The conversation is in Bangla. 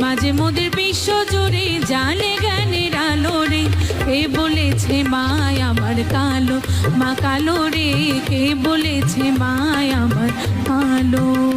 মাঝে মোদের বিশ্ব জুড়ে জানে গানের আলো রে। কে বলেছে মায় আমার কালো? মা কালো রে, কে বলেছে মায় আমার কালো?